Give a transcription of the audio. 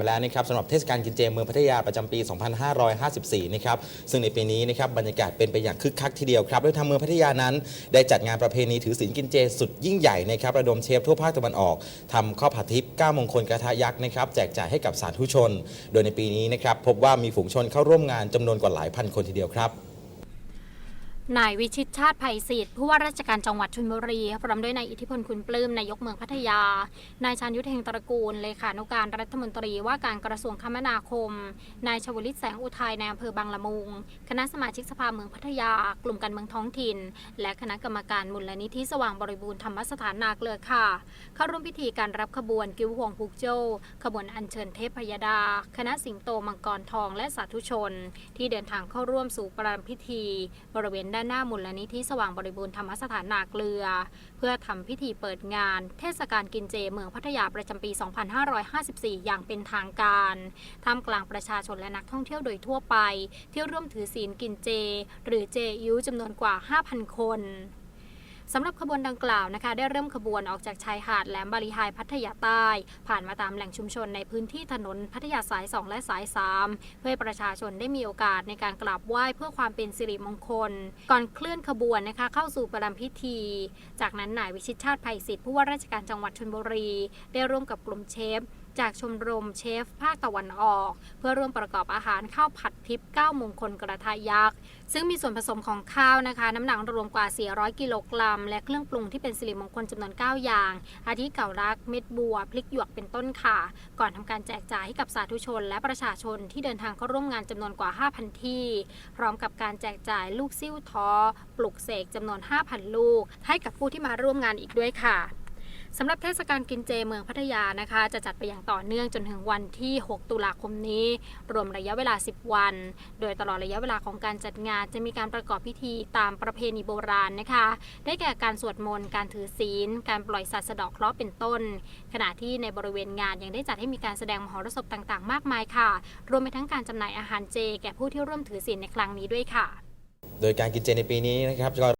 ไปแล้วนะครับสำหรับเทศกาลกินเจเมืองพัทยาประจำปี 2554 นะครับซึ่งในปีนี้นะครับบรรยากาศเป็นไปอย่างคึกคักทีเดียวครับโดยทางเมืองพัทยานั้น ได้จัดงานประเพณีถือศีลกินเจสุดยิ่งใหญ่นะครับระดมเชฟทั่วภาคตะวันออกทำข้าวผัดทิพย์9มงคลกระทะยักษ์นะครับแจกจ่ายให้กับสาธุชน โดยในปีนี้นะครับพบว่ามีฝูงชนเข้าร่วมงานจำนวนกว่าหลายพันคนทีเดียวครับ นายวิชิตชาติไผ่ศิษฐ์ผู้ว่าราชการจังหวัดชลบุรีพร้อมด้วยนายอิทธิพลคุณปลื้มนายกเมืองพัทยา นายชานยุทธเฮงตระกูลเลขานุการรัฐมนตรีว่าการกระทรวงคมนาคม นายชวลิตแสงอุทัยในอำเภอบางละมุง คณะสมาชิกสภาเมืองพัทยา กลุ่มการเมืองท้องถิ่น และคณะกรรมการมูลนิธิสว่างบริบูรณ์ธรรมสถานนาเกลือค่ะ เข้าร่วมพิธีการรับขบวนกิ้วห่วงพุกโจขบวนอัญเชิญเทพพยดา คณะสิงโตมังกรทองและสาธุชน ที่เดินทางเข้าร่วมสู่ประรำพิธี บริเวณด้านหน้ามูลนิธิสว่างบริบูรณ์ธรรมสถานนาเกลือ เพื่อทำพิธีเปิดงาน เทศกาลกินเจเมืองพัทยาประจำปี 2554 อย่างเป็นทางการท่ามกลางประชาชนและนักท่องเที่ยวโดยทั่วไป ที่ร่วมถือศีลกินเจ หรือเจยูจำนวนกว่า 5,000 คน สำหรับขบวนดังกล่าวนะคะ ได้เริ่มขบวนออกจากชายหาดแหลมบาลีไฮพัทยาใต้ ผ่านมาตามแหล่งชุมชนในพื้นที่ถนนพัทยาสาย 2 และสาย 3 เพื่อให้ประชาชนได้มีโอกาสในการกราบไหว้เพื่อความเป็นสิริมงคล ก่อนเคลื่อนขบวนนะคะ เข้าสู่ประรำพิธี จากนั้นนายวิชิตชาติไผ่ศิษฐ์ผู้ว่าราชการจังหวัดชลบุรี ได้ร่วมกับกลุ่มเชฟ จากชมรมเชฟภาคตะวันออก เพื่อร่วมประกอบอาหารข้าวผัดทิพย์9มงคลกระทะยักษ์ ซึ่งมีส่วนผสมของข้าวนะคะ น้ำหนักรวมกว่า 400 กิโลกรัม และเครื่องปรุงที่เป็นสิริมงคลจำนวน 9 อย่าง อาทิเก่ารัก เม็ดบัวพริกหยวกเป็นต้นค่ะ ก่อนทำการแจกจ่ายให้กับสาธุชน และประชาชนที่เดินทางเข้าร่วมงานจำนวนกว่า 5,000 ที่ พร้อมกับการแจกจ่ายลูกซิ่วท้อ ปลุกเสกจำนวน 5,000 ลูก ให้กับผู้ที่มาร่วมงานอีกด้วยค่ะ สำหรับเทศกาลกินเจเมืองพัทยานะคะ จะจัดไปอย่างต่อเนื่องจนถึงวันที่ 6 ตุลาคมนี้ รวมระยะเวลา 10 วัน โดยตลอดระยะเวลาของการจัดงานจะมีการประกอบพิธีตามประเพณีโบราณนะคะ ได้แก่การสวดมนต์การถือศีล การปล่อยสัตว์สะดอกเคราะห์เป็นต้น ขณะที่ในบริเวณงานยังได้จัดให้มีการแสดงมหรสพต่างๆ มากมายค่ะ รวมไปทั้งการจำหน่ายอาหารเจ แก่ผู้ที่ร่วมถือศีลในครั้งนี้ด้วยค่ะ โดยการกินเจในปีนี้นะครับ